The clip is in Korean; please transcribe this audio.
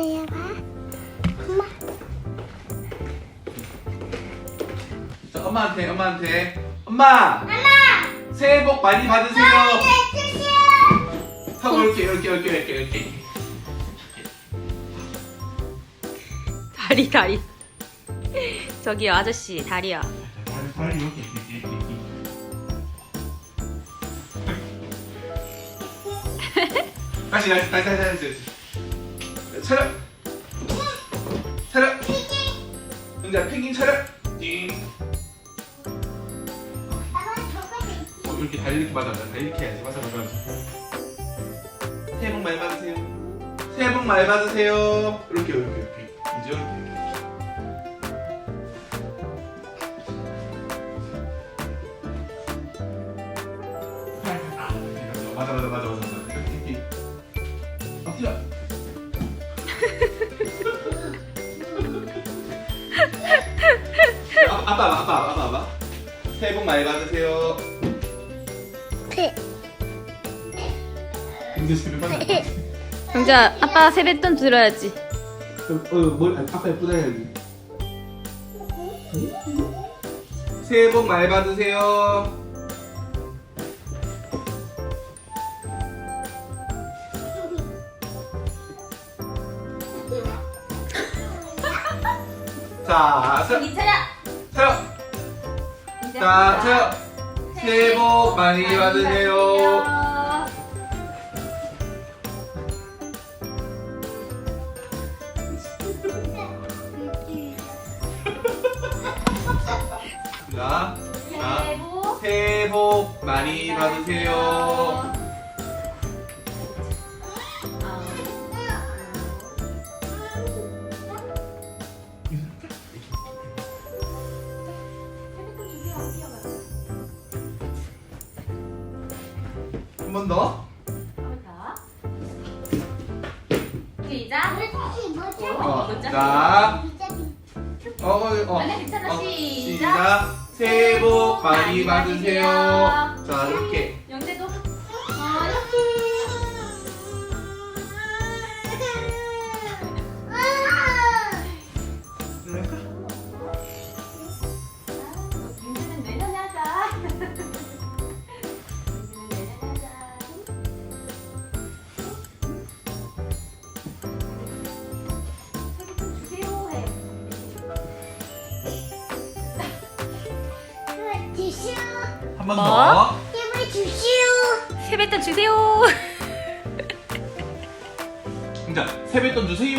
기다려봐. 엄마. 자, 엄마한테, 엄마한테. 엄마! 엄마. 새해 복 많이 받으세요. 네, 주세요. 하고 이렇게, 이렇게, 이렇게, 이렇게, 이렇게. 다리 다리. 저기요 아저씨 다리요. 다리, 다리 이렇게, 이렇게, 이렇게, 이렇게. 다시, 다시, 다시, 다시, 다시. 차렷. 차렷. 은자, 펭귄 차렷. 띵. 어, 이렇게 다리 이렇게 맞아, 맞아. 이렇게 해야지. 맞아, 맞아, 맞아. 새해 복 많이 받으세요. 새해 복 많이 받으세요. 이렇게, 이렇게, 이렇게. 이제 이렇게. 맞아, 맞아, 맞아, 맞아, 맞아. 이렇게, 이렇게. 엎드려. 아, 아빠, 아빠, 아빠, 아빠, 아빠. 새해 복 많이 받으세요. 피. 근데 지금 빨리. 경자 아빠 세뱃돈 들어야지. 어, 뭘 아빠 예쁘다 해야지. 새해 복 많이 받으세요. 자, 차, 이 차려. 차려. 자, 차려. 새해 복 많이 받으세요. 자, 자, 새해 복 많이 받으세요. 한번 더. 시작. 어, 자, 어, 어, 어. 아니야, 괜찮아. 어, 시작. 시작. 새해 복 많이 받으세요. 자, 이렇게. 주시오. 한 번 뭐? 더. 힘을 주시오. 세뱃돈 주세요. 자, 세뱃돈 주세요.